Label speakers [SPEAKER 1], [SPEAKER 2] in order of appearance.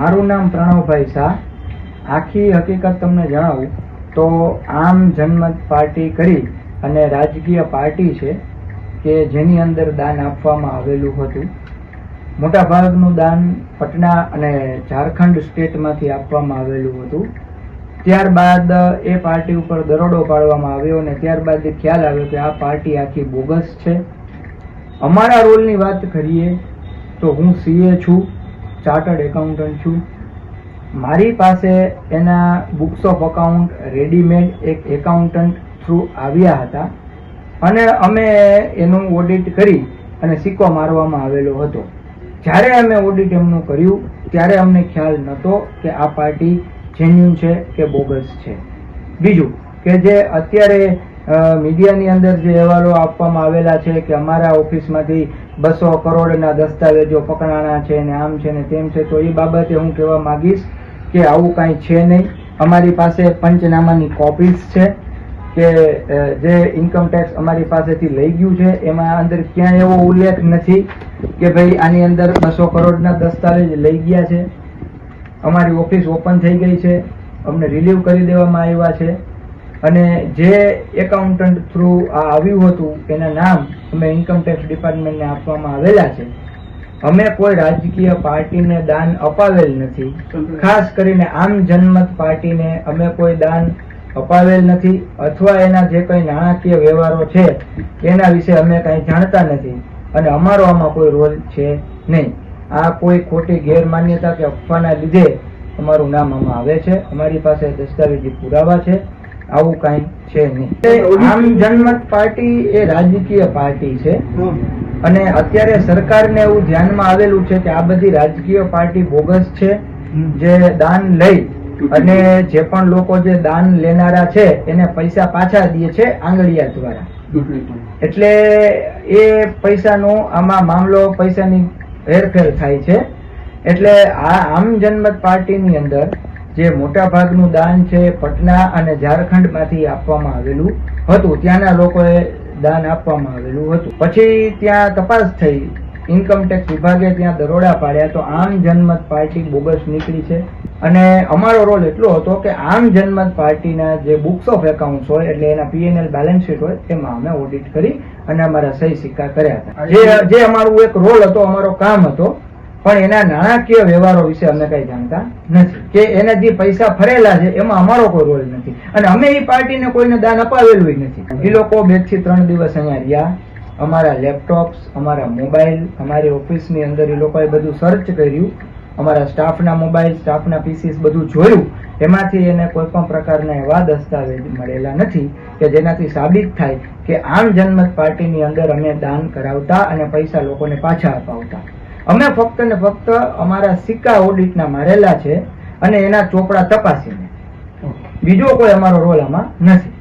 [SPEAKER 1] મારું નામ પ્રણવભાઈ શાહ. આખી હકીકત તમને જણાવું તો આમ જનમત પાર્ટી કરી અને રાજકીય પાર્ટી છે કે જેની અંદર દાન આપવામાં આવેલું હતું. મોટાભાગનું દાન પટના અને ઝારખંડ સ્ટેટમાંથી આપવામાં આવેલું હતું. ત્યારબાદ એ પાર્ટી ઉપર દરોડો પાડવામાં આવ્યો અને ત્યારબાદ ખ્યાલ આવ્યો કે આ પાર્ટી આખી બોગસ છે. અમારા રોલની વાત કરીએ તો હું સીએ છું. ચાર્ટર્ડ એકાઉન્ટન્ટ છું. મારી પાસે એના બુક્સ ઓફ અકાઉન્ટ રેડીમેડ એક એકાઉન્ટન્ટ થ્રુ આવ્યા હતા. અને અમે એનું ઓડિટ કરી અને સિક્કો મારવામાં આવેલો હતો. જ્યારે અમે ઓડિટ એમનું કર્યું, ત્યારે અમને ખ્યાલ નહોતો કે આ પાર્ટી જેન્યુન છે કે બોગસ છે. બીજું કે જે અત્યારે મીડિયાની અંદર જે અહેવાલો આપવામાં આવેલા છે કે અમારા ઓફિસમાંથી બસો કરોડના દસ્તાવેજો પકડાણા છે ને આમ છે ને તેમ છે, તો એ બાબતે હું કહેવા માંગીશ કે આવું કાંઈ છે નહીં. અમારી પાસે પંચનામાની કોપીઝ છે કે જે ઇન્કમ ટેક્સ અમારી પાસેથી લઈ ગયું છે. એમાં અંદર ક્યાંય એવો ઉલ્લેખ નથી કે ભાઈ આની અંદર બસો કરોડના દસ્તાવેજ લઈ ગયા છે. અમારી ઓફિસ ઓપન થઈ ગઈ છે. અમને રિલીવ કરી દેવામાં આવ્યા છે. અને જે એકાઉન્ટન્ટ થ્રુ આ આવ્યું હતું એના નામ અમે ઇન્કમટેક્સ ડિપાર્ટમેન્ટને આપવામાં આવેલા છે. અમે કોઈ રાજકીય પાર્ટીને દાન અપાવેલ નથી. ખાસ કરીને આમ જનમત પાર્ટીને અમે કોઈ દાન અપાવેલ નથી, અથવા એના જે કંઈ નાણાકીય વ્યવહારો છે એના વિશે અમે કંઈ જાણતા નથી. અને અમારો આમાં કોઈ રોલ છે નહીં. આ કોઈ ખોટી ગેરમાન્યતા કે અફવાના લીધે અમારું નામ આમાં આવે છે. અમારી પાસે દસ્તાવેજી પુરાવા છે. આવું કાંઈ છે નહીં. આમ જનમત પાર્ટી એ રાજકીય પાર્ટી છે. અને અત્યારે સરકારને એવું ધ્યાનમાં આવેલું છે કે આ બધી રાજકીય પાર્ટી બોગસ છે જે દાન લઈ અને જે પણ લોકો જે દાન લેનારા છે એને પૈસા પાછા દે છે આંગળિયા દ્વારા. એટલે એ પૈસાનો આમાં મામલો પૈસાની હેરફેર થાય છે. એટલે આ આમ જનમત પાર્ટીની અંદર જે મોટા ભાગનું દાન છે પટના અને ઝારખંડમાંથી આપવામાં આવેલું હતું. ત્યાંના લોકોએ દાન આપવામાં આવેલું હતું. પછી ત્યાં તપાસ થઈ. ઇન્કમટેક્સ વિભાગે ત્યાં દરોડા પાડ્યા તો આમ જનમત પાર્ટી બોગસ નીકળી છે. અને અમારો રોલ એટલો હતો કે આમ જનમત પાર્ટીના જે બુક્સ ઓફ એકાઉન્ટ્સ હોય એટલે એના પીએનએલ બેલેન્સ શીટ હોય તેમાં અમે ઓડિટ કરી અને અમારા સહી સિક્કા કર્યા હતા. જે જે અમારું એક રોલ હતો, અમારો કામ હતો પણ એના નાણાકીય વ્યવહારો વિશે અમે કઈ જાણતા નથી. કે એના જે પૈસા ફરેલા છે, એમાં અમારો કોઈ રોલ નથી. અને અમે એ પાર્ટીને કોઈને દાન અપાવેલું નથી. એ લોકો બેથી ત્રણ દિવસ અહીંયા રહ્યા. અમારા લેપટોપ્સ, અમારા મોબાઈલ, અમારી ઓફિસની અંદર એ લોકોએ બધું સર્ચ કર્યું. અમારા સ્ટાફના મોબાઈલ, સ્ટાફના પીસીસ બધું જોયું. એમાંથી એને કોઈ પણ પ્રકારના એવા દસ્તાવેજ મળેલા નથી કે જેનાથી સાબિત થાય કે આમ જનમત પાર્ટીની અંદર અમે દાન કરાવતા અને પૈસા લોકોને પાછા અપાવતા. અમે ફક્ત ને ફક્ત અમારા સિક્કા ઓડિટના મારેલા છે અને એના ચોપડા તપાસીને. બીજો કોઈ અમારો રોલ આમાં નથી.